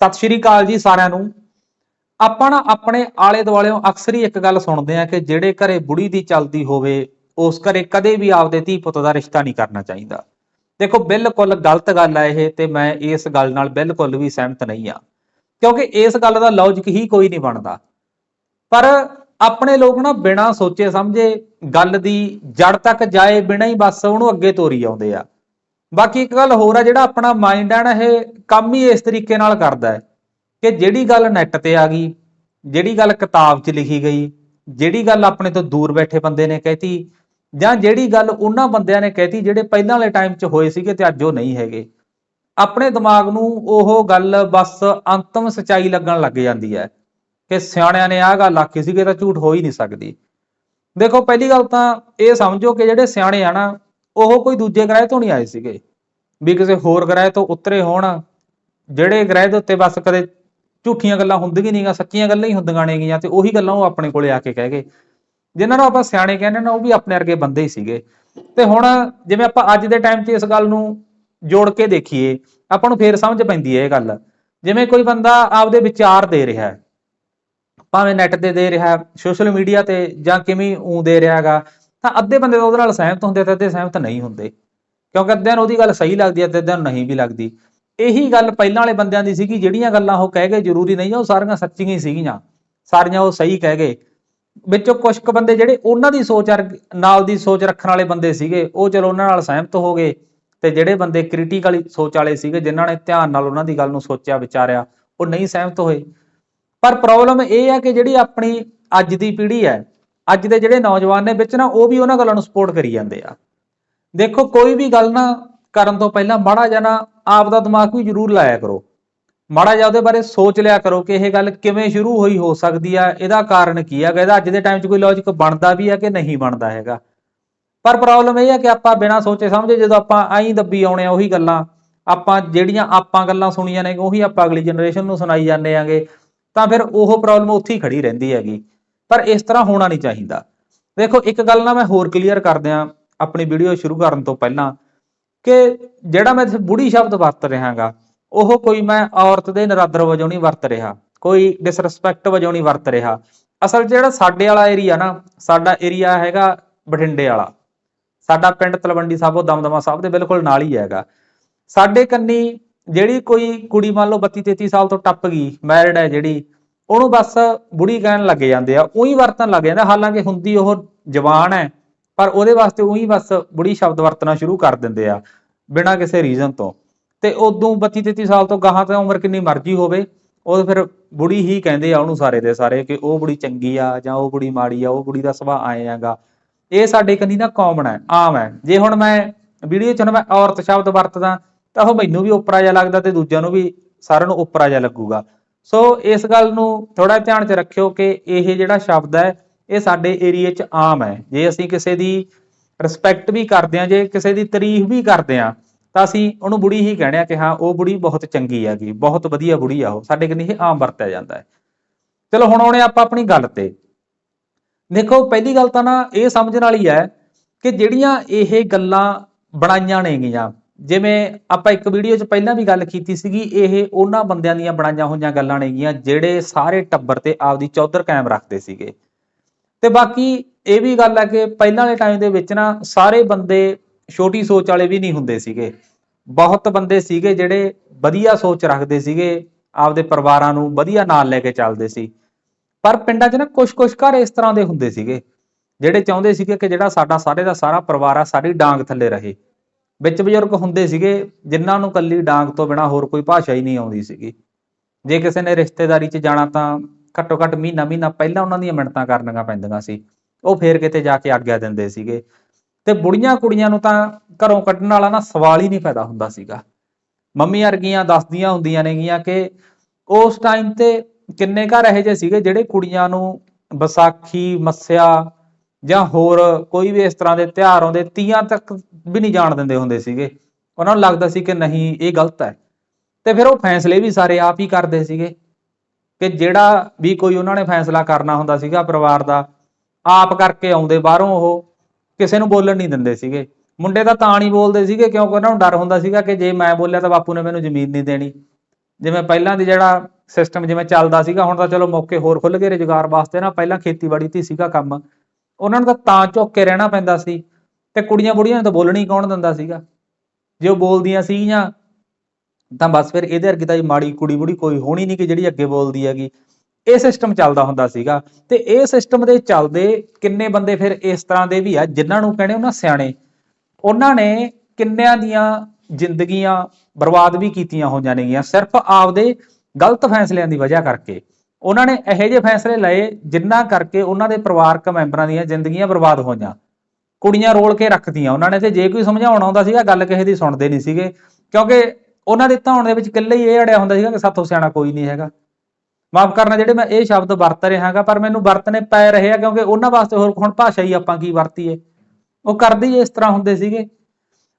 ਸਤਿ ਸ਼੍ਰੀ ਅਕਾਲ ਜੀ ਸਾਰਿਆਂ ਨੂੰ। ਆਪਾਂ ਨਾ ਆਪਣੇ ਆਲੇ ਦੁਆਲਿਓਂ ਅਕਸਰ ਹੀ ਇੱਕ ਗੱਲ ਸੁਣਦੇ ਆ ਕਿ ਜਿਹੜੇ ਘਰੇ ਬੁੜੀ ਦੀ ਚੱਲਦੀ ਹੋਵੇ, ਉਸ ਘਰੇ ਕਦੇ ਵੀ ਆਪਦੇ ਧੀ ਪੁੱਤ ਦਾ ਰਿਸ਼ਤਾ ਨਹੀਂ ਕਰਨਾ ਚਾਹੀਦਾ। ਦੇਖੋ, ਬਿਲਕੁਲ ਗਲਤ ਗੱਲ ਹੈ ਇਹ ਤੇ ਮੈਂ ਇਸ ਗੱਲ ਨਾਲ ਬਿਲਕੁਲ ਵੀ ਸਹਿਮਤ ਨਹੀਂ ਆ ਕਿਉਂਕਿ ਇਸ ਗੱਲ ਦਾ ਲੌਜੀਕ ਹੀ ਕੋਈ ਨਹੀਂ ਬਣਦਾ। ਪਰ ਆਪਣੇ ਲੋਕ ਨਾ ਬਿਨਾਂ ਸੋਚੇ ਸਮਝੇ ਗੱਲ ਦੀ ਜੜ ਤੱਕ ਜਾਏ, ਬਿਨਾਂ ਹੀ ਬਸ ਉਹਨੂੰ ਅੱਗੇ ਤੋਰੀ ਆਉਂਦੇ ਆ। ਬਾਕੀ ਇੱਕ ਗੱਲ ਹੋਰ ਆ, ਜਿਹੜਾ ਆਪਣਾ ਮਾਈਂਡ ਹੈ ਨਾ, ਇਹ ਕੰਮ ਹੀ ਇਸ ਤਰੀਕੇ ਨਾਲ ਕਰਦਾ ਹੈ ਕਿ ਜਿਹੜੀ ਗੱਲ ਨੈੱਟ ਤੇ ਆ ਗਈ, ਜਿਹੜੀ ਗੱਲ ਕਿਤਾਬ 'ਚ ਲਿਖੀ ਗਈ, ਜਿਹੜੀ ਗੱਲ ਆਪਣੇ ਤੋਂ ਦੂਰ ਬੈਠੇ ਬੰਦੇ ਨੇ ਕਹਿਤੀ, ਜਾਂ ਜਿਹੜੀ ਗੱਲ ਉਹਨਾਂ ਬੰਦਿਆਂ ਨੇ ਕਹਿਤੀ ਜਿਹੜੇ ਪਹਿਲਾਂ ਵਾਲੇ ਟਾਈਮ 'ਚ ਹੋਏ ਸੀਗੇ ਤੇ ਅੱਜ ਉਹ ਨਹੀਂ ਹੈਗੇ। ਆਪਣੇ ਦਿਮਾਗ ਨੂੰ ਉਹ ਗੱਲ ਬਸ ਅੰਤਮ ਸਚਾਈ ਲੱਗਣ ਲੱਗ ਜਾਂਦੀ ਹੈ ਕਿ ਸਿਆਣਿਆਂ ਨੇ ਆਹ ਗੱਲ ਆਖੀ ਸੀਗੀ ਤਾਂ ਝੂਠ ਹੋ ਹੀ ਨਹੀਂ ਸਕਦੀ। ਦੇਖੋ, ਪਹਿਲੀ ਗੱਲ ਤਾਂ ਇਹ ਸਮਝੋ ਕਿ ਜਿਹੜੇ ਸਿਆਣੇ ਆ ਨਾ ਉਹ ਕੋਈ ਦੂਜੇ ਗ੍ਰਹਿ ਤੋਂ ਨਹੀਂ ਆਏ ਸੀਗੇ। ਵੀ ਕਿਸੇ ਹੋਰ ਗ੍ਰਹਿ ਤੋਂ ਉਤਰੇ ਹੋਣ, ਜਿਹੜੇ ਗ੍ਰਹਿ ਦੇ ਉੱਤੇ ਬਸ ਕਦੇ ਝੂਠੀਆਂ ਗੱਲਾਂ ਹੁੰਦੀਆਂ ਨਹੀਂਗਾ ਸੱਚੀਆਂ ਗੱਲਾਂ ਹੀ ਹੁੰਦੀਆਂ ਨੇਗੀਆਂ ਤੇ ਉਹੀ ਗੱਲਾਂ ਉਹ ਆਪਣੇ ਕੋਲੇ ਆ ਕੇ ਕਹਿ ਗਏ। ਜਿਨ੍ਹਾਂ ਨੂੰ ਆਪਾਂ ਸਿਆਣੇ ਕਹਿੰਦੇ ਨਾ ਉਹ ਵੀ ਆਪਣੇ ਵਰਗੇ ਬੰਦੇ ਹੀ ਸੀਗੇ। ਤੇ ਹੁਣ ਜਿਵੇਂ ਆਪਾਂ ਅੱਜ ਦੇ ਟਾਈਮ 'ਚ ਇਸ ਗੱਲ ਨੂੰ ਜੋੜ ਕੇ ਦੇਖੀਏ, ਆਪਾਂ ਨੂੰ ਫੇਰ ਸਮਝ ਪੈਂਦੀ ਹੈ ਇਹ ਗੱਲ। ਜਿਵੇਂ ਕੋਈ ਬੰਦਾ ਆਪਦੇ ਵਿਚਾਰ ਦੇ ਰਿਹਾ ਹੈ, ਭਾਵੇਂ ਨੈਟ ਤੇ ਦੇ ਰਿਹਾ ਸੋਸ਼ਲ ਮੀਡੀਆ ਤੇ ਜਾਂ ਕਿਵੇਂ ਉਂ ਦੇ ਰਿਹਾ ਹੈਗਾ ਤਾਂ ਅੱਧੇ ਬੰਦੇ ਤਾਂ ਉਹਦੇ ਨਾਲ ਸਹਿਮਤ ਹੁੰਦੇ ਤੇ ਅੱਧੇ ਸਹਿਮਤ ਨਹੀਂ ਹੁੰਦੇ। ਕਿਉਂਕਿ ਅੱਧਿਆਂ ਨੂੰ ਉਹਦੀ ਗੱਲ ਸਹੀ ਲੱਗਦੀ ਹੈ ਤੇ ਅੱਧਿਆਂ ਨੂੰ ਨਹੀਂ ਵੀ ਲੱਗਦੀ। ਇਹੀ ਗੱਲ ਪਹਿਲਾਂ ਵਾਲੇ ਬੰਦਿਆਂ ਦੀ ਸੀਗੀ, ਜਿਹੜੀਆਂ ਗੱਲਾਂ ਉਹ ਕਹਿ ਗਏ ਜ਼ਰੂਰੀ ਨਹੀਂ ਆ ਉਹ ਸਾਰੀਆਂ ਸੱਚੀਆਂ ਹੀ ਸੀਗੀਆਂ। ਸਾਰੀਆਂ ਉਹ ਸਹੀ ਕਹਿ ਗਏ। ਵਿੱਚੋਂ ਕੁਝ ਕੁ ਬੰਦੇ ਜਿਹੜੇ ਉਹਨਾਂ ਦੀ ਸੋਚ ਅਰ- ਨਾਲ ਦੀ ਸੋਚ ਰੱਖਣ ਵਾਲੇ ਬੰਦੇ ਸੀਗੇ, ਉਹ ਚਲੋ ਉਹਨਾਂ ਨਾਲ ਸਹਿਮਤ ਹੋ ਗਏ। ਤੇ ਜਿਹੜੇ ਬੰਦੇ ਕ੍ਰਿਟੀਕਲੀ ਸੋਚ ਵਾਲੇ ਸੀਗੇ, ਜਿਨ੍ਹਾਂ ਨੇ ਧਿਆਨ ਨਾਲ ਉਹਨਾਂ ਦੀ ਗੱਲ ਨੂੰ ਸੋਚਿਆ, ਵਿਚਾਰਿਆ, ਉਹ ਨਹੀਂ ਸਹਿਮਤ ਹੋਏ। ਪਰ ਪ੍ਰੋਬਲਮ ਇਹ ਹੈ ਕਿ ਜਿਹੜੀ ਆਪਣੀ ਅੱਜ ਦੀ ਪੀੜ੍ਹੀ ਹੈ ਅੱਜ ਦੇ ਜਿਹੜੇ ਨੌਜਵਾਨ ਨੇ ਵਿੱਚ ਨਾ, ਉਹ ਵੀ ਉਹਨਾਂ ਗੱਲਾਂ ਨੂੰ ਸਪੋਰਟ ਕਰੀ ਜਾਂਦੇ ਆ। ਦੇਖੋ, ਕੋਈ ਵੀ ਗੱਲ ਨਾ ਕਰਨ ਤੋਂ ਪਹਿਲਾਂ ਮਾੜਾ ਜਿਹਾ ਨਾ ਆਪ ਦਾ ਦਿਮਾਗ ਵੀ ਜ਼ਰੂਰ ਲਾਇਆ ਕਰੋ। ਮਾੜਾ ਜਿਹਾ ਉਹਦੇ ਬਾਰੇ ਸੋਚ ਲਿਆ ਕਰੋ ਕਿ ਇਹ ਗੱਲ ਕਿਵੇਂ ਸ਼ੁਰੂ ਹੋਈ ਹੋ ਸਕਦੀ ਆ, ਇਹਦਾ ਕਾਰਨ ਕੀ ਹੈਗਾ ਇਹਦਾ ਅੱਜ ਦੇ ਟਾਈਮ 'ਚ ਕੋਈ ਲੌਜੀਕ ਬਣਦਾ ਵੀ ਹੈ ਕਿ ਨਹੀਂ ਬਣਦਾ ਹੈਗਾ। ਪਰ ਪ੍ਰੋਬਲਮ ਇਹ ਹੈ ਕਿ ਆਪਾਂ ਬਿਨਾਂ ਸੋਚੇ ਸਮਝੇ ਜਦੋਂ ਆਪਾਂ ਐਂ ਦੱਬੀ ਆਉਣੇ ਆ ਉਹੀ ਗੱਲਾਂ, ਆਪਾਂ ਜਿਹੜੀਆਂ ਆਪਾਂ ਗੱਲਾਂ ਸੁਣੀਆਂ ਨੇ, ਉਹੀ ਆਪਾਂ ਅਗਲੀ ਜਨਰੇਸ਼ਨ ਨੂੰ ਸੁਣਾਈ ਜਾਂਦੇ ਆਂਗੇ, ਤਾਂ ਫਿਰ ਉਹ ਪ੍ਰੋਬਲਮ ਉੱਥੇ ਹੀ ਖੜੀ ਰਹਿੰਦੀ ਹੈਗੀ। ਪਰ ਇਸ ਤਰ੍ਹਾਂ ਹੋਣਾ ਨਹੀਂ ਚਾਹੀਦਾ। ਦੇਖੋ, ਇੱਕ ਗੱਲ ਨਾ ਮੈਂ ਹੋਰ ਕਲੀਅਰ ਕਰ ਦਿਆਂ ਆਪਣੀ ਵੀਡੀਓ ਸ਼ੁਰੂ ਕਰਨ ਤੋਂ ਪਹਿਲਾਂ ਕਿ ਜਿਹੜਾ ਮੈਂ ਇੱਥੇ ਬੁੜੀ ਸ਼ਬਦ ਵਰਤ ਰਿਹਾਗਾ, ਉਹ ਕੋਈ ਮੈਂ ਔਰਤ ਦੇ ਨਰਾਦਰ ਵਜੋਂ ਨਹੀਂ ਵਰਤ ਰਿਹਾ, ਕੋਈ ਡਿਸਰੈਸਪੈਕਟ ਵਜੋਂ ਨਹੀਂ ਵਰਤ ਰਿਹਾ। ਅਸਲ ਜਿਹੜਾ ਸਾਡੇ ਵਾਲਾ ਏਰੀਆ ਨਾ, ਸਾਡਾ ਏਰੀਆ ਹੈਗਾ ਬਠਿੰਡੇ ਵਾਲਾ। ਸਾਡਾ ਪਿੰਡ ਤਲਵੰਡੀ ਸਾਬੋ ਦਮਦਮਾ ਸਾਹਿਬ ਦੇ ਬਿਲਕੁਲ ਨਾਲ ਹੀ ਹੈਗਾ। ਸਾਡੇ ਕੰਨੀ ਜਿਹੜੀ ਕੋਈ ਕੁੜੀ ਮੰਨ ਲਓ 32 33 ਸਾਲ ਤੋਂ ਟੱਪ ਗਈ ਮੈਰਿਡ ਹੈ ਜਿਹੜੀ ਉਹਨੂੰ ਬਸ ਬੁੜੀ ਕਹਿਣ ਲੱਗ ਜਾਂਦੇ ਆ, ਉਹੀ ਵਰਤਣ ਲੱਗ ਜਾਂਦਾ, ਹਾਲਾਂਕਿ ਹੁੰਦੀ ਉਹ ਜਵਾਨ ਹੈ, ਪਰ ਉਹਦੇ ਵਾਸਤੇ ਉਹੀ ਬਸ ਬੁੜੀ ਸ਼ਬਦ ਵਰਤਣਾ ਸ਼ੁਰੂ ਕਰ ਦਿੰਦੇ ਆ, ਬਿਨਾਂ ਕਿਸੇ ਰੀਜ਼ਨ ਤੋਂ। ਤੇ ਉਦੋਂ 32 33 ਸਾਲ ਤੋਂ ਗਾਹਾਂ ਤਾਂ ਉਮਰ ਕਿੰਨੀ ਮਰਜ਼ੀ ਹੋਵੇ, ਉਹ ਫਿਰ ਬੁੜੀ ਹੀ ਕਹਿੰਦੇ ਆ ਉਹਨੂੰ ਸਾਰੇ ਦੇ ਸਾਰੇ ਕਿ ਉਹ ਬੁੜੀ ਚੰਗੀ ਆ ਜਾਂ ਉਹ ਬੁੜੀ ਮਾੜੀ ਆ, ਉਹ ਬੁੜੀ ਦਾ ਸੁਭਾਅ ਆਏ ਆਗਾ ਇਹ ਸਾਡੇ ਕੰਨੀ ਨਾ ਕਾਮਨ ਹੈ, ਆਮ ਹੈ। ਜੇ ਹੁਣ ਮੈਂ ਵੀਡੀਓ 'ਚ ਹੁਣ ਮੈਂ ਔਰਤ ਸ਼ਬਦ ਵਰਤਦਾ, ਤਾਂ ਉਹ ਮੈਨੂੰ ਵੀ ਉਪਰਾ ਜਿਹਾ ਲੱਗਦਾ ਤੇ ਦੂਜਿਆਂ ਨੂੰ ਵੀ ਸਾਰਿਆਂ ਨੂੰ ਉਪਰਾ ਜਿਹਾ ਲੱਗੂਗਾ। ਸੋ ਇਸ ਗੱਲ ਨੂੰ ਥੋੜਾ ਧਿਆਨ 'ਚ ਰੱਖਿਓ ਕਿ ਇਹ ਜਿਹੜਾ ਸ਼ਬਦ ਹੈ, ਇਹ ਸਾਡੇ ਏਰੀਏ 'ਚ ਆਮ ਹੈ। ਜੇ ਅਸੀਂ ਕਿਸੇ ਦੀ ਰਿਸਪੈਕਟ ਵੀ ਕਰਦੇ ਆ ਜੇ ਕਿਸੇ ਦੀ ਤਾਰੀਫ ਵੀ ਕਰਦੇ ਆ ਤਾਂ ਅਸੀਂ ਉਹਨੂੰ ਬੁੜੀ ਹੀ ਕਹਿਣੇ ਆ ਕਿ ਹਾਂ, ਉਹ ਬੁੜੀ ਬਹੁਤ ਚੰਗੀ ਹੈਗੀ, ਬਹੁਤ ਵਧੀਆ ਬੁੜੀ ਆ ਉਹ, ਸਾਡੇ ਕੰਨੀ ਇਹ ਆਮ ਵਰਤਿਆ ਜਾਂਦਾ ਹੈ। ਚਲੋ ਹੁਣ ਆਉਣੇ ਆਪਾਂ ਆਪਣੀ ਗੱਲ ਤੇ। ਦੇਖੋ, ਪਹਿਲੀ ਗੱਲ ਤਾਂ ਨਾ ਇਹ ਸਮਝਣ ਵਾਲੀ ਹੈ ਕਿ ਜਿਹੜੀਆਂ ਇਹ ਗੱਲਾਂ ਬਣਾਈਆਂ ਨੇਗੀਆਂ ਜਿਵੇਂ ਆਪਾਂ ਇੱਕ ਵੀਡੀਓ 'ਚ ਪਹਿਲਾਂ ਵੀ ਗੱਲ ਕੀਤੀ ਸੀਗੀ, ਇਹ ਉਹਨਾਂ ਬੰਦਿਆਂ ਦੀਆਂ ਬਣਾਈਆਂ ਹੋਈਆਂ ਗੱਲਾਂ ਨੇਗੀਆਂ ਜਿਹੜੇ ਸਾਰੇ ਟੱਬਰ ਤੇ ਆਪਦੀ ਚੌਧਰ ਕਾਇਮ ਰੱਖਦੇ ਸੀਗੇ। ਤੇ ਬਾਕੀ ਇਹ ਵੀ ਗੱਲ ਹੈ ਕਿ ਪਹਿਲਾਂ ਵਾਲੇ ਟਾਈਮ ਦੇ ਵਿੱਚ ਨਾ ਸਾਰੇ ਬੰਦੇ ਛੋਟੀ ਸੋਚ ਵਾਲੇ ਵੀ ਨਹੀਂ ਹੁੰਦੇ ਸੀਗੇ। ਬਹੁਤ ਬੰਦੇ ਸੀਗੇ ਜਿਹੜੇ ਵਧੀਆ ਸੋਚ ਰੱਖਦੇ ਸੀਗੇ, ਆਪਦੇ ਪਰਿਵਾਰਾਂ ਨੂੰ ਵਧੀਆ ਨਾਲ ਲੈ ਕੇ ਚੱਲਦੇ ਸੀ। ਪਰ ਪਿੰਡਾਂ 'ਚ ਨਾ ਕੁਝ-ਕੁਝ ਘਰ ਇਸ ਤਰ੍ਹਾਂ ਦੇ ਹੁੰਦੇ ਸੀਗੇ, ਜਿਹੜੇ ਚਾਹੁੰਦੇ ਸੀਗੇ ਕਿ ਜਿਹੜਾ ਸਾਡਾ ਸਾਰੇ ਦਾ ਸਾਰਾ ਪਰਿਵਾਰ ਆ, ਸਾਡੀ ਡਾਂਗ ਥੱਲੇ ਰਹੇ। ਵਿੱਚ ਬਜ਼ੁਰਗ ਹੁੰਦੇ ਸੀਗੇ, ਜਿਨ੍ਹਾਂ ਨੂੰ ਕੱਲੀ ਡਾਂਗ ਤੋਂ ਬਿਨਾ ਹੋਰ ਕੋਈ ਭਾਸ਼ਾ ਹੀ ਨਹੀਂ ਆਉਂਦੀ ਸੀਗੀ। ਜੇ ਕਿਸੇ ਨੇ ਰਿਸ਼ਤੇਦਾਰੀ 'ਚ ਜਾਣਾ ਤਾਂ ਘੱਟੋ ਘੱਟ ਮਹੀਨਾ ਮਹੀਨਾ ਪਹਿਲਾਂ ਉਹਨਾਂ ਦੀਆਂ ਮਿੰਨਤਾਂ ਕਰਨੀਆਂ ਪੈਂਦੀਆਂ ਸੀ। ਉਹ ਫੇਰ ਕਿਤੇ ਜਾ ਕੇ ਆਗਿਆ ਦਿੰਦੇ ਸੀਗੇ। ਤੇ ਬੁੜੀਆਂ ਕੁੜੀਆਂ ਨੂੰ ਤਾਂ ਘਰੋਂ ਕੱਢਣ ਵਾਲਾ ਨਾ ਸਵਾਲ ਹੀ ਨਹੀਂ ਪੈਦਾ ਹੁੰਦਾ ਸੀਗਾ। ਮੰਮੀ ਵਰਗੀਆਂ ਦੱਸਦੀਆਂ ਹੁੰਦੀਆਂ ਨੇਗੀਆਂ ਕਿ ਉਸ ਟਾਈਮ ਤੇ ਕਿੰਨੇ ਘਰ ਇਹੋ ਜਿਹੇ ਸੀਗੇ ਜਿਹੜੇ ਕੁੜੀਆਂ ਨੂੰ ਵਿਸਾਖੀ, ਮੱਸਿਆ ਜਾਂ ਹੋਰ ਕੋਈ ਵੀ ਇਸ ਤਰ੍ਹਾਂ ਦੇ ਤਿਉਹਾਰ ਆਉਂਦੇ, ਤੀਆਂ ਤੱਕ ਵੀ ਨਹੀਂ ਜਾਣ ਦਿੰਦੇ ਹੁੰਦੇ ਸੀਗੇ। ਉਹਨਾਂ ਨੂੰ ਲੱਗਦਾ ਸੀ ਕਿ ਨਹੀਂ, ਇਹ ਗਲਤ ਹੈ। ਤੇ ਫਿਰ ਉਹ ਫੈਸਲੇ ਵੀ ਸਾਰੇ ਆਪ ਹੀ ਕਰਦੇ ਸੀਗੇ ਕਿ ਜਿਹੜਾ ਵੀ ਕੋਈ ਉਹਨਾਂ ਨੇ ਫੈਸਲਾ ਕਰਨਾ ਹੁੰਦਾ ਸੀਗਾ ਪਰਿਵਾਰ ਦਾ, ਆਪ ਕਰਕੇ ਆਉਂਦੇ ਬਾਹਰੋਂ ਉਹ, ਕਿਸੇ ਨੂੰ ਬੋਲਣ ਨਹੀਂ ਦਿੰਦੇ ਸੀਗੇ। ਮੁੰਡੇ ਤਾਂ ਤਾਂ ਨਹੀਂ ਬੋਲਦੇ ਸੀਗੇ ਕਿਉਂਕਿ ਉਹਨਾਂ ਨੂੰ ਡਰ ਹੁੰਦਾ ਸੀਗਾ ਕਿ ਜੇ ਮੈਂ ਬੋਲਿਆ ਤਾਂ ਬਾਪੂ ਨੇ ਮੈਨੂੰ ਜ਼ਮੀਨ ਨਹੀਂ ਦੇਣੀ। ਜਿਵੇਂ ਪਹਿਲਾਂ ਦੀ ਜਿਹੜਾ ਸਿਸਟਮ ਜਿਵੇਂ ਚੱਲਦਾ ਸੀਗਾ, ਹੁਣ ਤਾਂ ਚਲੋ ਮੌਕੇ ਹੋਰ ਖੁੱਲ ਗਏ ਰੁਜ਼ਗਾਰ ਵਾਸਤੇ ਨਾ, ਪਹਿਲਾਂ ਖੇਤੀਬਾੜੀ ਤੇ ਸੀਗਾ ਕੰਮ। ਉਹਨਾਂ ਨੂੰ ਤਾਂ ਤਾਂ ਝੁੱਕ ਕੇ ਰਹਿਣਾ ਪੈਂਦਾ ਸੀ ਤੇ ਕੁੜੀਆਂ ਬੁੜੀਆਂ ਨੂੰ ਤਾਂ ਬੋਲਣੀ ਕੌਣ ਦਿੰਦਾ ਸੀਗਾ? ਜੇ ਉਹ ਬੋਲਦੀਆਂ ਸੀਗੀਆਂ, ਤਾਂ ਬਸ ਫਿਰ ਇਹਦੇ ਵਰਗੀ ਤਾਂ ਮਾੜੀ ਕੁੜੀ ਬੁੜੀ ਕੋਈ ਹੋਣੀ ਨਹੀਂ ਕਿ ਜਿਹੜੀ ਅੱਗੇ ਬੋਲਦੀ ਹੈਗੀ। ਇਹ ਸਿਸਟਮ ਚੱਲਦਾ ਹੁੰਦਾ ਸੀਗਾ ਤੇ ਇਹ ਸਿਸਟਮ ਦੇ ਚੱਲਦੇ ਕਿੰਨੇ ਬੰਦੇ ਫਿਰ ਇਸ ਤਰ੍ਹਾਂ ਦੇ ਵੀ ਆ ਜਿਨ੍ਹਾਂ ਨੂੰ ਕਹਿੰਦੇ ਉਹਨਾਂ ਸਿਆਣੇ। ਉਹਨਾਂ ਨੇ ਕਿੰਨਿਆਂ ਦੀਆਂ ਜ਼ਿੰਦਗੀਆਂ ਬਰਬਾਦ ਵੀ ਕੀਤੀਆਂ ਹੋਈਆਂ ਨੇਗੀਆਂ ਸਿਰਫ ਆਪਦੇ ਗਲਤ ਫੈਸਲਿਆਂ ਦੀ ਵਜ੍ਹਾ ਕਰਕੇ। ਉਹਨਾਂ ਨੇ ਇਹੋ ਜਿਹੇ ਫੈਸਲੇ ਲਏ ਜਿਨ੍ਹਾਂ ਕਰਕੇ ਉਹਨਾਂ ਦੇ ਪਰਿਵਾਰਕ ਮੈਂਬਰਾਂ ਦੀਆਂ ਜ਼ਿੰਦਗੀਆਂ ਬਰਬਾਦ ਹੋਈਆਂ। ਕੁੜੀਆਂ ਰੋਲ ਕੇ ਰੱਖਦੀਆਂ। ਉਹਨਾਂ ਨੇ ਤੇ ਜੇ ਕੋਈ ਸਮਝਾਉਣ ਆਉਂਦਾ ਸੀਗਾ, ਗੱਲ ਕਿਸੇ ਦੀ ਸੁਣਦੇ ਨਹੀਂ ਸੀਗੇ। ਕਿਉਂਕਿ ਉਹਨਾਂ ਦੇ ਧੌਣ ਦੇ ਵਿੱਚ ਇਕੱਲੇ ਹੀ ਇਹ ਅੜਿਆ ਹੁੰਦਾ ਸੀਗਾ ਕਿ ਸਾਥੋਂ ਸਿਆਣਾ ਕੋਈ ਨਹੀਂ ਹੈਗਾ। ਮਾਫ ਕਰਨਾ ਜਿਹੜੇ ਮੈਂ ਇਹ ਸ਼ਬਦ ਵਰਤ ਰਿਹਾਗਾ ਪਰ ਮੈਨੂੰ ਵਰਤਨੇ ਪੈ ਰਹੇ ਆ ਕਿਉਂਕਿ ਉਹਨਾਂ ਵਾਸਤੇ ਹੋਰ ਹੁਣ ਭਾਸ਼ਾ ਹੀ ਆਪਾਂ ਕੀ ਵਰਤੀਏ। ਉਹ ਕਰਦੇ ਹੀ ਇਸ ਤਰ੍ਹਾਂ ਹੁੰਦੇ ਸੀਗੇ।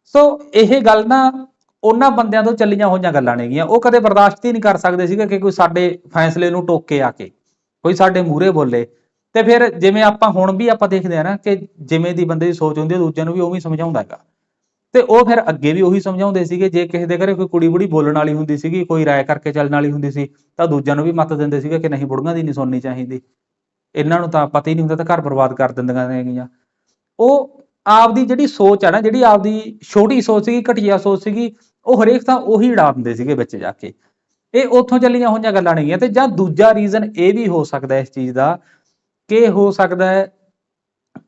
ਸੋ ਇਹ ਗੱਲ ਨਾ ਉਹਨਾਂ ਬੰਦਿਆਂ ਤੋਂ ਚੱਲੀਆਂ ਹੋਈਆਂ ਗੱਲਾਂ ਨੇਗੀਆਂ ਉਹ ਕਦੇ ਬਰਦਾਸ਼ਤ ਹੀ ਨਹੀਂ ਕਰ ਸਕਦੇ ਸੀਗੇ ਕਿ ਕੋਈ ਸਾਡੇ ਫੈਸਲੇ ਨੂੰ ਟੋਕੇ ਆ ਕੇ, ਕੋਈ ਸਾਡੇ ਮੂਹਰੇ ਬੋਲੇ। ਤੇ ਫਿਰ ਜਿਵੇਂ ਆਪਾਂ ਹੁਣ ਵੀ ਆਪਾਂ ਦੇਖਦੇ ਆ ਨਾ ਕਿ ਜਿਵੇਂ ਦੀ ਬੰਦੇ ਦੀ ਸੋਚ ਹੁੰਦੀ ਹੈ ਦੂਜਿਆਂ ਨੂੰ ਵੀ ਉਵੇਂ ਸਮਝਾਉਂਦਾ ਹੈਗਾ। ਤੇ ਉਹ ਫਿਰ ਅੱਗੇ ਵੀ ਉਹੀ ਸਮਝਾਉਂਦੇ ਸੀਗੇ, ਜੇ ਕਿਸੇ ਦੇ ਘਰੇ ਕੋਈ ਕੁੜੀ ਬੁੜੀ ਬੋਲਣ ਵਾਲੀ ਹੁੰਦੀ ਸੀਗੀ, ਕੋਈ ਰਾਏ ਕਰਕੇ ਚੱਲਣ ਵਾਲੀ ਹੁੰਦੀ ਸੀ, ਤਾਂ ਦੂਜਿਆਂ ਨੂੰ ਵੀ ਮੱਤ ਦਿੰਦੇ ਸੀਗੇ ਕਿ ਨਹੀਂ, ਬੁੜੀਆਂ ਦੀ ਨਹੀਂ ਸੁਣਨੀ ਚਾਹੀਦੀ। ਇਹਨਾਂ ਨੂੰ ਤਾਂ ਪਤਾ ਹੀ ਨਹੀਂ ਹੁੰਦਾ, ਤਾਂ ਘਰ ਬਰਬਾਦ ਕਰ ਦਿੰਦੀਆਂ ਨੇਗੀਆਂ ਉਹ ਆਪਦੀ ਜਿਹੜੀ ਸੋਚ ਹੈ ਨਾ, ਜਿਹੜੀ ਆਪਦੀ ਛੋਟੀ ਸੋਚ ਸੀਗੀ, ਘਟੀਆ ਸੋਚ ਸੀਗੀ ਉਹ ਹਰੇਕ ਤਾਂ ਉਹੀ ਉਡਾ ਦਿੰਦੇ ਸੀਗੇ ਵਿੱਚ ਜਾ ਕੇ। ਇਹ ਉੱਥੋਂ ਚੱਲੀਆਂ ਹੋਈਆਂ ਗੱਲਾਂ ਨੇਗੀਆਂ ਤੇ ਜਾਂ ਦੂਜਾ ਰੀਜ਼ਨ ਇਹ ਵੀ ਹੋ ਸਕਦਾ ਇਸ ਚੀਜ਼ ਦਾ ਕਿ ਹੋ ਸਕਦਾ ਹੈ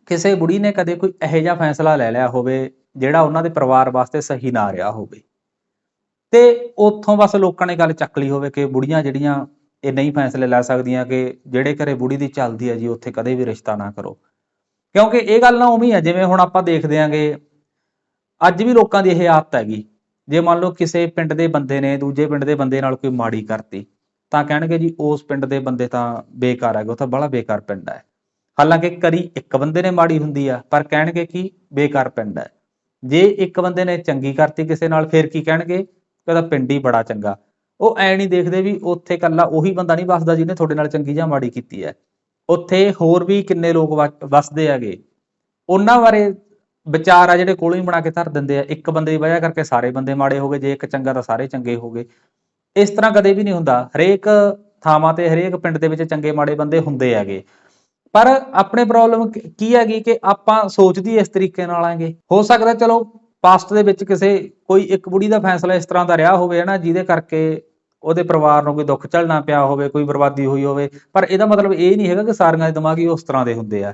ਕਿਸੇ ਬੁੜੀ ਨੇ ਕਦੇ ਕੋਈ ਇਹੋ ਜਿਹਾ ਫੈਸਲਾ ਲੈ ਲਿਆ ਹੋਵੇ ਜਿਹੜਾ ਉਹਨਾਂ ਦੇ ਪਰਿਵਾਰ ਵਾਸਤੇ ਸਹੀ ਨਾ ਰਿਹਾ ਹੋਵੇ। ਤੇ ਉੱਥੋਂ ਬਸ ਲੋਕਾਂ ਨੇ ਗੱਲ ਚੱਕ ਲਈ ਹੋਵੇ ਕਿ ਬੁੜੀਆਂ ਜਿਹੜੀਆਂ ਇਹ ਨਹੀਂ ਫੈਸਲੇ ਲੈ ਸਕਦੀਆਂ ਕਿ ਜਿਹੜੇ ਘਰੇ ਬੁੜੀ ਦੀ ਚੱਲਦੀ ਹੈ ਜੀ, ਉੱਥੇ ਕਦੇ ਵੀ ਰਿਸ਼ਤਾ ਨਾ ਕਰੋ। ਕਿਉਂਕਿ ਇਹ ਗੱਲ ਨਾ ਉਵੇਂ ਹੀ ਹੈ ਜਿਵੇਂ ਹੁਣ ਆਪਾਂ ਦੇਖਦੇ ਆਂਗੇ ਅੱਜ ਵੀ ਲੋਕਾਂ ਦੀ ਇਹ ਆਦਤ ਹੈਗੀ। ਜੇ ਮੰਨ ਲਓ ਕਿਸੇ ਪਿੰਡ ਦੇ ਬੰਦੇ ਨੇ ਦੂਜੇ ਪਿੰਡ ਦੇ ਬੰਦੇ ਨਾਲ ਕੋਈ ਮਾੜੀ ਕਰਤੀ, ਤਾਂ ਕਹਿਣਗੇ ਜੀ ਉਸ ਪਿੰਡ ਦੇ ਬੰਦੇ ਤਾਂ ਬੇਕਾਰ ਹੈਗੇ ਉਹ ਤਾਂ ਬੜਾ ਬੇਕਾਰ ਪਿੰਡ ਹੈ ਹਾਲਾਂਕਿ ਕਰੀ ਇੱਕ ਬੰਦੇ ਨੇ ਮਾੜੀ ਹੁੰਦੀ ਆ, ਪਰ ਕਹਿਣਗੇ ਕਿ ਬੇਕਾਰ ਪਿੰਡ ਹੈ ਜੇ ਇੱਕ ਬੰਦੇ ਨੇ ਚੰਗੀ ਕਰਤੀ ਕਿਸੇ ਨਾਲ, ਫਿਰ ਕੀ ਕਹਿਣਗੇ? ਕਿ ਉਹਦਾ ਪਿੰਡ ਹੀ ਬੜਾ ਚੰਗਾ। ਉਹ ਐ ਨਹੀਂ ਦੇਖਦੇ ਵੀ ਉੱਥੇ ਕੱਲਾ ਉਹੀ ਬੰਦਾ ਨਹੀਂ ਵੱਸਦਾ ਜਿਹਨੇ ਤੁਹਾਡੇ ਨਾਲ ਚੰਗੀ ਜਾਂ ਮਾੜੀ ਕੀਤੀ ਹੈ ਉੱਥੇ ਹੋਰ ਵੀ ਕਿੰਨੇ ਲੋਕ ਵੱਸਦੇ ਹੈਗੇ। ਉਹਨਾਂ ਬਾਰੇ ਵਿਚਾਰ ਆ ਜਿਹੜੇ ਕੋਲੋਂ ਹੀ ਬਣਾ ਕੇ ਧਰ ਦਿੰਦੇ ਆ। ਇੱਕ ਬੰਦੇ ਦੀ ਵਜ੍ਹਾ ਕਰਕੇ ਸਾਰੇ ਬੰਦੇ ਮਾੜੇ ਹੋ ਗਏ, ਜੇ ਇੱਕ ਚੰਗਾ ਤਾਂ ਸਾਰੇ ਚੰਗੇ ਹੋ ਗਏ। ਇਸ ਤਰ੍ਹਾਂ ਕਦੇ ਵੀ ਨਹੀਂ ਹੁੰਦਾ। ਹਰੇਕ ਥਾਵਾਂ ਤੇ, ਹਰੇਕ ਪਿੰਡ ਦੇ ਵਿੱਚ ਚੰਗੇ ਮਾੜੇ ਬੰਦੇ ਹੁੰਦੇ ਹੈਗੇ। ਪਰ ਆਪਣੇ ਪ੍ਰੋਬਲਮ ਕੀ ਹੈਗੀ ਕਿ ਆਪਾਂ ਸੋਚਦੀ ਇਸ ਤਰੀਕੇ ਨਾਲ ਆਂਗੇ। ਹੋ ਸਕਦਾ ਚਲੋ ਪਾਸਟ ਦੇ ਵਿੱਚ ਕਿਸੇ ਕੋਈ ਇੱਕ ਬੁੜੀ ਦਾ ਫੈਸਲਾ ਇਸ ਤਰ੍ਹਾਂ ਦਾ ਰਿਹਾ ਹੋਵੇ ਨਾ ਜਿਹਦੇ ਕਰਕੇ ਉਹਦੇ ਪਰਿਵਾਰ ਨੂੰ ਕੋਈ ਦੁੱਖ ਝੱਲਣਾ ਪਿਆ ਹੋਵੇ, ਕੋਈ ਬਰਬਾਦੀ ਹੋਈ ਹੋਵੇ। ਪਰ ਇਹਦਾ ਮਤਲਬ ਇਹ ਨਹੀਂ ਹੈਗਾ ਕਿ ਸਾਰੀਆਂ ਦੇ ਦਿਮਾਗ ਹੀ ਉਸ ਤਰ੍ਹਾਂ ਦੇ ਹੁੰਦੇ ਆ।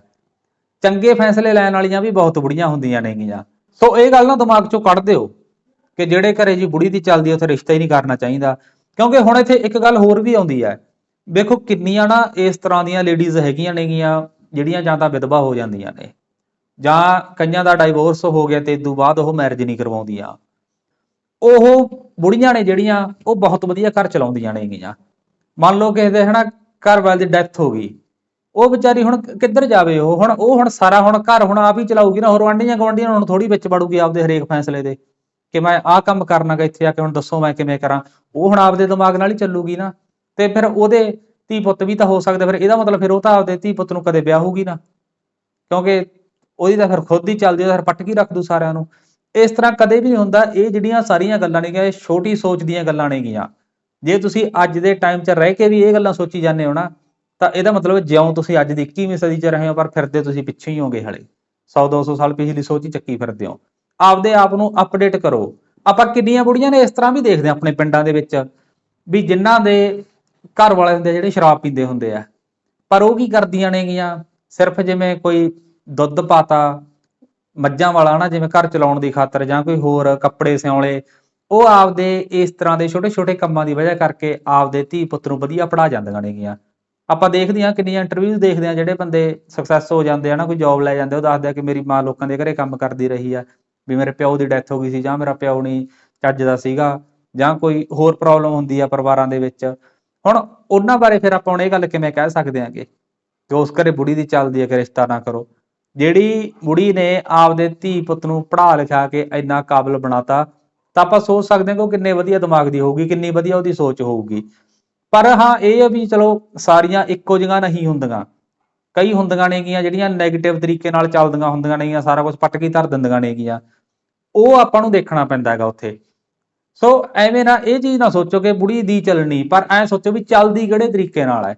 ਚੰਗੇ ਫੈਸਲੇ ਲੈਣ ਵਾਲੀਆਂ ਵੀ ਬਹੁਤ ਬੁੜੀਆਂ ਹੁੰਦੀਆਂ ਨੇਗੀਆਂ। ਸੋ ਇਹ ਗੱਲ ਨਾ ਦਿਮਾਗ ਚੋਂ ਕੱਢ ਦਿਓ ਕਿ ਜਿਹੜੇ ਘਰੇ ਜੀ ਬੁੜੀ ਦੀ ਚੱਲਦੀ ਉੱਥੇ ਰਿਸ਼ਤਾ ਹੀ ਨਹੀਂ ਕਰਨਾ ਚਾਹੀਦਾ। ਕਿਉਂਕਿ ਹੁਣ ਇੱਥੇ ਇੱਕ ਗੱਲ ਹੋਰ ਵੀ ਆਉਂਦੀ ਹੈ ਵੇਖੋ ਕਿੰਨੀਆਂ ਨਾ ਇਸ ਤਰ੍ਹਾਂ ਦੀਆਂ ਲੇਡੀਜ਼ ਹੈਗੀਆਂ ਨੇਗੀਆਂ, ਜਿਹੜੀਆਂ ਜਾਂ ਤਾਂ ਵਿਧਵਾ ਹੋ ਜਾਂਦੀਆਂ ਨੇ, ਜਾਂ ਕਈਆਂ ਦਾ ਡਾਈਵੋਰਸ ਹੋ ਗਿਆ ਤੇ ਤੋਂ ਬਾਅਦ ਉਹ ਮੈਰਿਜ ਨਹੀਂ ਕਰਵਾਉਂਦੀਆਂ। ਉਹ ਬੁੜੀਆਂ ਨੇ ਜਿਹੜੀਆਂ, ਉਹ ਬਹੁਤ ਵਧੀਆ ਘਰ ਚਲਾਉਂਦੀਆਂ ਨੇਗੀਆਂ। ਮੰਨ ਲਓ ਕਿਸੇ ਦੇ ਹਨਾ ਘਰ ਵਾਲੇ ਦੀ ਡੈਥ ਹੋ ਗਈ। ਉਹ ਵਿਚਾਰੀ ਹੁਣ ਕਿੱਧਰ ਜਾਵੇ ਉਹ? ਹੁਣ ਉਹ ਹੁਣ ਸਾਰਾ ਹੁਣ ਘਰ ਹੁਣ ਆਪ ਹੀ ਚਲਾਊਗੀ ਨਾ, ਹੋਰ ਆਂਢੀਆਂ ਗੁਆਂਢੀਆਂ ਹੁਣ ਥੋੜੀ ਵਿੱਚ ਵੜੂਗੀ ਆਪਦੇ ਹਰੇਕ ਫੈਸਲੇ ਦੇ ਕਿ ਮੈਂ ਆਹ ਕੰਮ ਕਰਨਾਗਾ ਇੱਥੇ ਆ ਕੇ, ਹੁਣ ਦੱਸੋ ਮੈਂ ਕਿਵੇਂ ਕਰਾਂ। ਉਹ ਹੁਣ ਆਪਦੇ ਦਿਮਾਗ ਨਾਲ ਹੀ ਚੱਲੂਗੀ ਨਾ। ਤੇ ਫਿਰ ਉਹਦੇ ਧੀ ਪੁੱਤ ਵੀ ਤਾਂ ਹੋ ਸਕਦੇ, ਫਿਰ ਇਹਦਾ ਮਤਲਬ ਫਿਰ ਉਹ ਤਾਂ ਆਪਦੇ ਧੀ ਪੁੱਤ ਨੂੰ ਕਦੇ ਵਿਆਹੂਗੀ ਨਾ। ਕਿਉਂਕਿ ਉਹਦੀ ਤਾਂ ਫਿਰ ਖੁਦ ਹੀ ਚੱਲਦੀ ਉਹ ਫਿਰ ਪਟਕੀ ਰੱਖ ਦੂ ਸਾਰਿਆਂ ਨੂੰ। ਇਸ ਤਰ੍ਹਾਂ ਕਦੇ ਵੀ ਨਹੀਂ ਹੁੰਦਾ, ਇਹ ਜਿਹੜੀਆਂ ਸਾਰੀਆਂ ਗੱਲਾਂ ਨੇਗੀਆਂ, ਇਹ ਛੋਟੀ ਸੋਚ ਦੀਆਂ ਗੱਲਾਂ ਨੇਗੀਆਂ। ਜੇ ਤੁਸੀਂ ਅੱਜ ਦੇ ਟਾਈਮ 'ਚ ਰਹਿ ਕੇ ਵੀ ਇਹ ਗੱਲਾਂ ਸੋਚੀ ਜਾਂਦੇ ਹੋ ਨਾ ਤਾਂ ਇਹਦਾ ਮਤਲਬ ਜਿਉਂ ਤੁਸੀਂ ਅੱਜ ਦੀ 21ਵੀਂ ਸਦੀ 'ਚ ਰਹੇ ਹੋ, ਪਰ ਫਿਰਦੇ ਤੁਸੀਂ ਪਿੱਛੇ ਹੀ ਹੋਗੇ ਹਲੇ। 100 200 ਸਾਲ ਪਿਛਲੀ ਸੋਚ ਹੀ ਚੱਕੀ ਫਿਰਦੇ ਹੋ। ਆਪਦੇ ਆਪ ਨੂੰ ਅਪਡੇਟ ਕਰੋ। ਆਪਾਂ ਕਿੰਨੀਆਂ ਬੁੜੀਆਂ ਨੇ ਇਸ ਤਰ੍ਹਾਂ ਵੀ ਦੇਖਦੇ ਹਾਂ ਆਪਣੇ ਪਿੰਡਾਂ ਦੇ ਵਿੱਚ, ਵੀ ਜਿਨ੍ਹਾਂ ਦੇ ਘਰ ਵਾਲੇ ਹੁੰਦੇ ਜਿਹੜੇ ਸ਼ਰਾਬ ਪੀਂਦੇ ਹੁੰਦੇ ਆ। ਪਰ ਉਹ ਕੀ ਕਰਦੀਆਂ ਨੇਗੀਆਂ? ਸਿਰਫ ਜਿਵੇਂ ਕੋਈ ਦੁੱਧ ਪਾਤਾ, ਮੱਝਾਂ ਵਾਲਾ ਨਾ ਜਿਵੇਂ ਘਰ ਚਲਾਉਣ ਦੀ ਖਾਤਰ ਜਾਂ ਕੋਈ ਹੋਰ ਕੱਪੜੇ ਸਿਉਣੇ ਉਹ ਆਪਦੇ ਇਸ ਤਰ੍ਹਾਂ ਦੇ ਛੋਟੇ ਛੋਟੇ ਕੰਮਾਂ ਦੀ ਵਜ੍ਹਾ ਕਰਕੇ ਆਪਦੇ ਧੀ ਪੁੱਤ ਨੂੰ ਵਧੀਆ ਪੜਾ ਜਾਂਦੀਆਂ ਨੇਗੀਆਂ। ਆਪਾਂ ਦੇਖਦੇ ਹਾਂ ਕਿੰਨੀਆਂ ਇੰਟਰਵਿਊਜ਼ ਦੇਖਦੇ ਹਾਂ ਜਿਹੜੇ ਬੰਦੇ ਸਕਸੈਸ ਹੋ ਜਾਂਦੇ ਆ ਨਾ, ਕੋਈ ਜੌਬ ਲੈ ਜਾਂਦੇ ਉਹ ਦੱਸਦੇ ਆ ਕਿ ਮੇਰੀ ਮਾਂ ਲੋਕਾਂ ਦੇ ਘਰੇ ਕੰਮ ਕਰਦੀ ਰਹੀ ਆ, ਵੀ ਮੇਰੇ ਪਿਓ ਦੀ ਡੈਥ ਹੋ ਗਈ ਸੀ ਜਾਂ ਮੇਰਾ ਪਿਓ ਨਹੀਂ ਚੱਜ ਦਾ ਸੀਗਾ ਜਾਂ ਕੋਈ ਹੋਰ ਪ੍ਰੋਬਲਮ ਹੁੰਦੀ ਆ ਪਰਿਵਾਰਾਂ ਦੇ ਵਿੱਚ। ਹੁਣ ਉਹਨਾਂ ਬਾਰੇ ਫਿਰ ਆਪਾਂ ਹੁਣ ਇਹ ਗੱਲ ਕਿਵੇਂ ਕਹਿ ਸਕਦੇ ਆਂਗੇ ਕਿ ਉਸ ਘਰੇ ਬੁੜੀ ਦੀ ਚੱਲਦੀ ਹੈ ਕਿ ਰਿਸ਼ਤਾ ਨਾ ਕਰੋ। ਜਿਹੜੀ ਬੁੜੀ ਨੇ ਆਪਦੇ ਧੀ ਪੁੱਤ ਨੂੰ ਪੜ੍ਹਾ ਲਿਖਾ ਕੇ ਇੰਨਾ ਕਾਬਲ ਬਣਾਤਾ, ਤਾਂ ਆਪਾਂ ਸੋਚ ਸਕਦੇ ਹਾਂ ਕਿ ਉਹ ਕਿੰਨੇ ਵਧੀਆ ਦਿਮਾਗ ਦੀ ਹੋਊਗੀ, ਕਿੰਨੀ ਵਧੀਆ ਉਹਦੀ ਸੋਚ ਹੋਊਗੀ। ਪਰ ਹਾਂ, ਇਹ ਆ ਵੀ ਚਲੋ ਸਾਰੀਆਂ ਇੱਕੋ ਜਿਹੀਆਂ ਨਹੀਂ ਹੁੰਦੀਆਂ। ਕਈ ਹੁੰਦੀਆਂ ਨੇਗੀਆਂ ਜਿਹੜੀਆਂ ਨੈਗੇਟਿਵ ਤਰੀਕੇ ਨਾਲ ਚੱਲਦੀਆਂ ਹੁੰਦੀਆਂ ਨੇਗੀਆਂ ਸਾਰਾ ਕੁਝ ਪਟਕੀ ਧਰ ਦਿੰਦੀਆਂ ਨੇਗੀਆਂ ਉਹ ਆਪਾਂ ਨੂੰ ਦੇਖਣਾ ਪੈਂਦਾ ਹੈਗਾ ਉੱਥੇ। ਸੋ ਐਵੇਂ ਨਾ ਇਹ ਚੀਜ਼ ਨਾ ਸੋਚੋ ਕਿ ਬੁੜੀ ਦੀ ਚੱਲਣੀ, ਪਰ ਐ ਸੋਚੋ ਵੀ ਚੱਲਦੀ ਕਿਹੜੇ ਤਰੀਕੇ ਨਾਲ ਹੈ?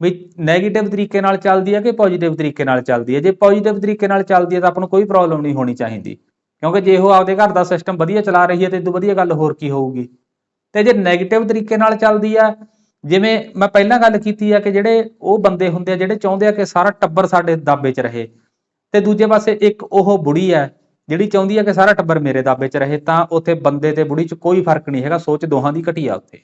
ਵੀ ਨੈਗੇਟਿਵ ਤਰੀਕੇ ਨਾਲ ਚੱਲਦੀ ਹੈ ਕਿ ਪੋਜ਼ਿਟਿਵ ਤਰੀਕੇ ਨਾਲ ਚੱਲਦੀ ਹੈ? ਜੇ ਪੋਜ਼ਿਟਿਵ ਤਰੀਕੇ ਨਾਲ ਚੱਲਦੀ ਹੈ ਤਾਂ ਆਪਾਂ ਨੂੰ ਕੋਈ ਪ੍ਰੋਬਲਮ ਨਹੀਂ ਹੋਣੀ ਚਾਹੀਦੀ। ਕਿਉਂਕਿ ਜੇ ਉਹ ਆਪਦੇ ਘਰ ਦਾ ਸਿਸਟਮ ਵਧੀਆ ਚਲਾ ਰਹੀ ਹੈ ਤੇ ਤੋਂ ਵਧੀਆ ਗੱਲ ਹੋਰ ਕੀ ਹੋਊਗੀ? ਤੇ ਜੇ ਨੈਗੇਟਿਵ ਤਰੀਕੇ ਨਾਲ ਚੱਲਦੀ ਹੈ ਜਿਵੇਂ ਮੈਂ ਪਹਿਲਾਂ ਗੱਲ ਕੀਤੀ ਆ ਕਿ ਜਿਹੜੇ ਉਹ ਬੰਦੇ ਹੁੰਦੇ ਆ, ਜਿਹੜੇ ਚਾਹੁੰਦੇ ਆ ਕਿ ਸਾਰਾ ਟੱਬਰ ਸਾਡੇ ਦਾਬੇ 'ਚ ਰਹੇ, ਤੇ ਦੂਜੇ ਪਾਸੇ ਇੱਕ ਉਹ ਬੁੜੀ ਆ ਜਿਹੜੀ ਚਾਹੁੰਦੀ ਆ ਕਿ ਸਾਰਾ ਟੱਬਰ ਮੇਰੇ ਦਾਬੇ 'ਚ ਰਹੇ, ਤਾਂ ਉੱਥੇ ਬੰਦੇ ਤੇ ਬੁੜੀ 'ਚ ਕੋਈ ਫ਼ਰਕ ਨਹੀਂ ਹੈਗਾ, ਸੋਚ ਦੋਹਾਂ ਦੀ ਘਟੀ ਆ ਉੱਥੇ।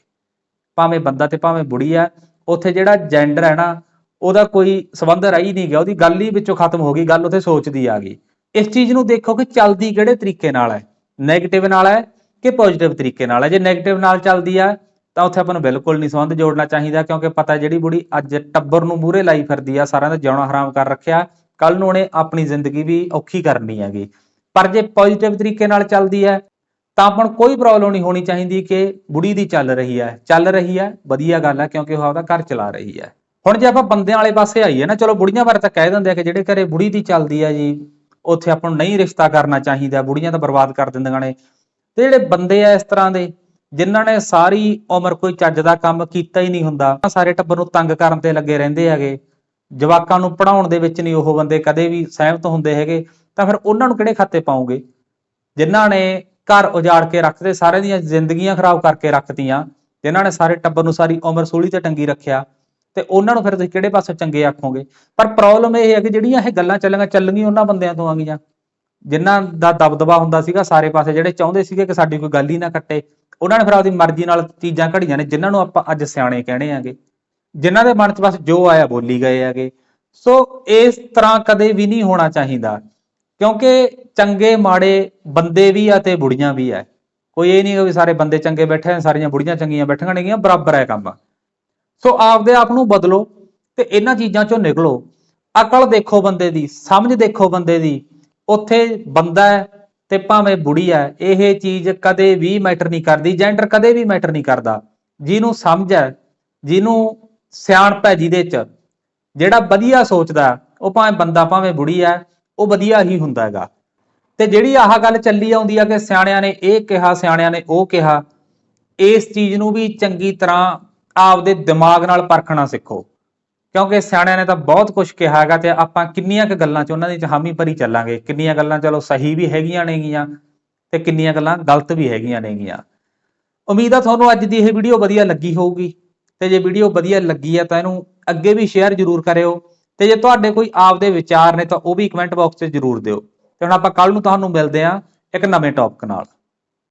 ਭਾਵੇਂ ਬੰਦਾ ਤੇ ਭਾਵੇਂ ਬੁੜੀ ਆ, ਉੱਥੇ ਜਿਹੜਾ ਜੈਂਡਰ ਹੈ ਨਾ, ਉਹਦਾ ਕੋਈ ਸਬੰਧ ਰਹੀ ਨਹੀਂ ਗਿਆ, ਉਹਦੀ ਗੱਲ ਹੀ ਵਿੱਚੋਂ ਖਤਮ ਹੋ ਗਈ, ਗੱਲ ਉੱਥੇ ਸੋਚ ਦੀ ਆ ਗਈ। ਇਸ ਚੀਜ਼ ਨੂੰ ਦੇਖੋ ਕਿ ਚੱਲਦੀ ਕਿਹੜੇ ਤਰੀਕੇ ਨਾਲ ਹੈ? 네ਗੇਟਿਵ ਨਾਲ ਹੈ ਕਿ ਪੋਜ਼ਿਟਿਵ ਤਰੀਕੇ ਨਾਲ ਹੈ? ਜੇ 네ਗੇਟਿਵ ਨਾਲ ਚੱਲਦੀ ਆ ਤਾਂ ਉੱਥੇ ਆਪਾਂ ਨੂੰ ਬਿਲਕੁਲ ਨਹੀਂ ਸੰਬੰਧ ਜੋੜਨਾ ਚਾਹੀਦਾ, ਕਿਉਂਕਿ ਪਤਾ ਜਿਹੜੀ ਬੁੜੀ ਅੱਜ ਟੱਬਰ ਨੂੰ ਮੂਹਰੇ ਲਾਈ ਫਿਰਦੀ ਆ, ਸਾਰਿਆਂ ਦਾ ਜਿਉਣਾ ਹਰਾਮ ਕਰ ਰੱਖਿਆ ਕੱਲ ਨੂੰ ਉਹਨੇ ਆਪਣੀ ਜ਼ਿੰਦਗੀ ਵੀ ਔਖੀ ਕਰਨੀ ਹੈਗੀ। ਪਰ ਜੇ ਪੋਜ਼ਿਟਿਵ ਤਰੀਕੇ ਨਾਲ ਚੱਲਦੀ ਹੈ, ਤਾਂ ਆਪਾਂ ਨੂੰ ਕੋਈ ਪ੍ਰੋਬਲਮ ਨਹੀਂ ਹੋਣੀ ਚਾਹੀਦੀ ਕਿ ਬੁੜੀ ਦੀ ਚੱਲ ਰਹੀ ਹੈ। ਚੱਲ ਰਹੀ ਹੈ, ਵਧੀਆ ਗੱਲ ਹੈ, ਕਿਉਂਕਿ ਉਹ ਆਪਦਾ ਘਰ ਚਲਾ ਰਹੀ ਹੈ। ਹੁਣ ਜੇ ਆਪਾਂ ਬੰਦਿਆਂ ਵਾਲੇ ਪਾਸੇ ਆਈਏ ਨਾ, ਚਲੋ ਬੁੜੀਆਂ ਬਾਰੇ ਤਾਂ ਕਹਿ ਦਿੰਦੇ ਆ ਕਿ ਜਿਹੜੇ ਘਰੇ ਬੁੜੀ ਦੀ ਚੱਲਦੀ ਹੈ ਜੀ, ਉੱਥੇ ਆਪਾਂ ਨੂੰ ਨਹੀਂ ਰਿਸ਼ਤਾ ਕਰਨਾ ਚਾਹੀਦਾ, ਬੁੜੀਆਂ ਤਾਂ ਬਰਬਾਦ ਕਰ ਦਿੰਦੀਆਂ ਨੇ। ਤੇ ਜਿਹੜੇ ਬੰਦੇ ਆ ਇਸ ਤਰ੍ਹਾਂ ਦੇ ਜਿਨ੍ਹਾਂ ਨੇ ਸਾਰੀ ਉਮਰ ਕੋਈ ਚੱਜ ਦਾ ਕੰਮ ਕੀਤਾ ਹੀ ਨਹੀਂ ਹੁੰਦਾ ਸਾਰੇ ਟੱਬਰ ਨੂੰ ਤੰਗ ਕਰਨ ਤੇ ਲੱਗੇ ਰਹਿੰਦੇ ਹੈਗੇ। ਜਵਾਕਾਂ ਨੂੰ ਪੜਾਉਣ ਦੇ ਵਿੱਚ ਨਹੀਂ ਉਹ ਬੰਦੇ ਕਦੇ ਵੀ ਸਹਿਮਤ ਹੁੰਦੇ ਹੈਗੇ, ਤਾਂ ਫਿਰ ਉਹਨਾਂ ਨੂੰ ਕਿਹੜੇ ਖਾਤੇ ਪਾਉਂਗੇ? ਜਿਨ੍ਹਾਂ ਨੇ ਘਰ ਉਜਾੜ ਕੇ ਰੱਖਦੇ, ਸਾਰਿਆਂ ਦੀਆਂ ਜ਼ਿੰਦਗੀਆਂ ਖਰਾਬ ਕਰਕੇ ਰੱਖਤੀਆਂ, ਜਿਨ੍ਹਾਂ ਨੇ ਸਾਰੇ ਟੱਬਰ ਨੂੰ ਸਾਰੀ ਉਮਰ ਸੂਲੀ ਤੇ ਟੰਗੀ ਰੱਖਿਆ, ਤੇ ਉਹਨਾਂ ਨੂੰ ਫਿਰ ਤੁਸੀਂ ਕਿਹੜੇ ਪਾਸੇ ਚੰਗੇ ਆਖੋਗੇ? ਪਰ ਪ੍ਰੋਬਲਮ ਇਹ ਹੈ ਕਿ ਜਿਹੜੀਆਂ ਇਹ ਗੱਲਾਂ ਚੱਲੀਆਂ, ਚੱਲਣਗੀਆਂ ਉਹਨਾਂ ਬੰਦਿਆਂ ਤੋਂ ਆ ਗਈਆਂ ਜਿਨ੍ਹਾਂ ਦਾ ਦਬਦਬਾ ਹੁੰਦਾ ਸੀਗਾ, ਸਾਰੇ ਪਾਸੇ ਜਿਹੜੇ ਚਾਹੁੰਦੇ ਸੀਗੇ ਕਿ ਸਾਡੀ ਕੋਈ ਗੱਲ ਹੀ ਨਾ ਕੱਟੇ ਉਹਨਾਂ ਨੇ ਫਿਰ ਆਪਦੀ ਮਰਜ਼ੀ ਨਾਲ ਚੀਜ਼ਾਂ ਘੜੀਆਂ ਨੇ, ਜਿਨ੍ਹਾਂ ਨੂੰ ਆਪਾਂ ਅੱਜ ਸਿਆਣੇ ਕਹਿੰਦੇ ਆਂਗੇ ਜਿਨ੍ਹਾਂ ਦੇ ਮਨ 'ਚ ਬਸ ਜੋ ਆਇਆ ਬੋਲੀ ਗਏ ਹੈਗੇ। ਸੋ ਇਸ ਤਰ੍ਹਾਂ ਕਦੇ ਵੀ ਨਹੀਂ ਹੋਣਾ ਚਾਹੀਦਾ, ਕਿਉਂਕਿ ਚੰਗੇ, ਮਾੜੇ ਬੰਦੇ ਵੀ ਆ ਤੇ ਬੁੜੀਆਂ ਵੀ ਆ। ਕੋਈ ਇਹ ਨਹੀਂ ਕਿ ਵੀ ਸਾਰੇ ਬੰਦੇ ਚੰਗੇ ਬੈਠੇ ਆ ਸਾਰੀਆਂ ਬੁੜੀਆਂ ਚੰਗੀਆਂ ਬੈਠੀਆਂ ਨੇਗੀਆਂ, ਬਰਾਬਰ ਹੈ ਕੰਮ। ਸੋ ਆਪਦੇ ਆਪ ਨੂੰ ਬਦਲੋ ਤੇ ਇਹਨਾਂ ਚੀਜ਼ਾਂ ਚੋਂ ਨਿਕਲੋ। ਅਕਲ ਦੇਖੋ ਬੰਦੇ ਦੀ, ਸਮਝ ਦੇਖੋ ਬੰਦੇ ਦੀ। ਉੱਥੇ ਬੰਦਾ ਤੇ ਭਾਵੇਂ ਬੁੜੀ ਹੈ ਇਹ ਚੀਜ਼ ਕਦੇ ਵੀ ਮੈਟਰ ਨਹੀਂ ਕਰਦੀ ਜੈਂਡਰ ਕਦੇ ਵੀ ਮੈਟਰ ਨਹੀਂ ਕਰਦਾ। ਜਿਹਨੂੰ ਸਮਝ ਹੈ ਜਿਹਨੂੰ ਸਿਆਣਪ ਹੈ ਜਿਹਦੇ ਚ, ਜਿਹੜਾ ਵਧੀਆ ਸੋਚਦਾ, ਉਹ ਭਾਵੇਂ ਬੰਦਾ ਭਾਵੇਂ ਬੁੜੀ ਹੈ ਉਹ ਵਧੀਆ ਹੀ ਹੁੰਦਾ ਹੈਗਾ। ਤੇ ਜਿਹੜੀ ਆਹ ਗੱਲ ਚੱਲੀ ਆਉਂਦੀ ਆ ਕਿ ਸਿਆਣਿਆਂ ਨੇ ਇਹ ਕਿਹਾ, ਸਿਆਣਿਆਂ ਨੇ ਉਹ ਕਿਹਾ, ਇਸ ਚੀਜ਼ ਨੂੰ ਵੀ ਚੰਗੀ ਤਰ੍ਹਾਂ ਆਪਦੇ ਦਿਮਾਗ ਨਾਲ ਪਰਖਣਾ ਸਿੱਖੋ। ਕਿਉਂਕਿ ਸਿਆਣਿਆਂ ਨੇ ਤਾਂ ਬਹੁਤ ਕੁਝ ਕਿਹਾ ਹੈਗਾ ਤੇ ਆਪਾਂ ਕਿੰਨੀਆਂ ਕੁ ਗੱਲਾਂ 'ਚ ਉਹਨਾਂ ਦੀ ਚ ਹਾਮੀ ਭਰੀ ਚੱਲਾਂਗੇ। ਕਿੰਨੀਆਂ ਗੱਲਾਂ ਚਲੋ ਸਹੀ ਵੀ ਹੈਗੀਆਂ ਨੇਗੀਆਂ ਤੇ ਕਿੰਨੀਆਂ ਗੱਲਾਂ ਗਲਤ ਵੀ ਹੈਗੀਆਂ ਨੇਗੀਆਂ। ਉਮੀਦ ਆ ਤੁਹਾਨੂੰ ਅੱਜ ਦੀ ਇਹ ਵੀਡੀਓ ਵਧੀਆ ਲੱਗੀ ਹੋਊਗੀ। ਤੇ ਜੇ ਵੀਡੀਓ ਵਧੀਆ ਲੱਗੀ ਆ ਤਾਂ ਇਹਨੂੰ ਅੱਗੇ ਵੀ ਸ਼ੇਅਰ ਜ਼ਰੂਰ ਕਰਿਓ। ਤੇ ਜੇ ਤੁਹਾਡੇ ਕੋਈ ਆਪਦੇ ਵਿਚਾਰ ਨੇ ਤਾਂ ਉਹ ਵੀ ਕਮੈਂਟ ਬਾਕਸ 'ਚ ਜ਼ਰੂਰ ਦਿਓ। ਤੇ ਹੁਣ ਆਪਾਂ ਕੱਲ ਨੂੰ ਤੁਹਾਨੂੰ ਮਿਲਦੇ ਆਂ ਇੱਕ ਨਵੇਂ ਟੌਪਿਕ ਨਾਲ।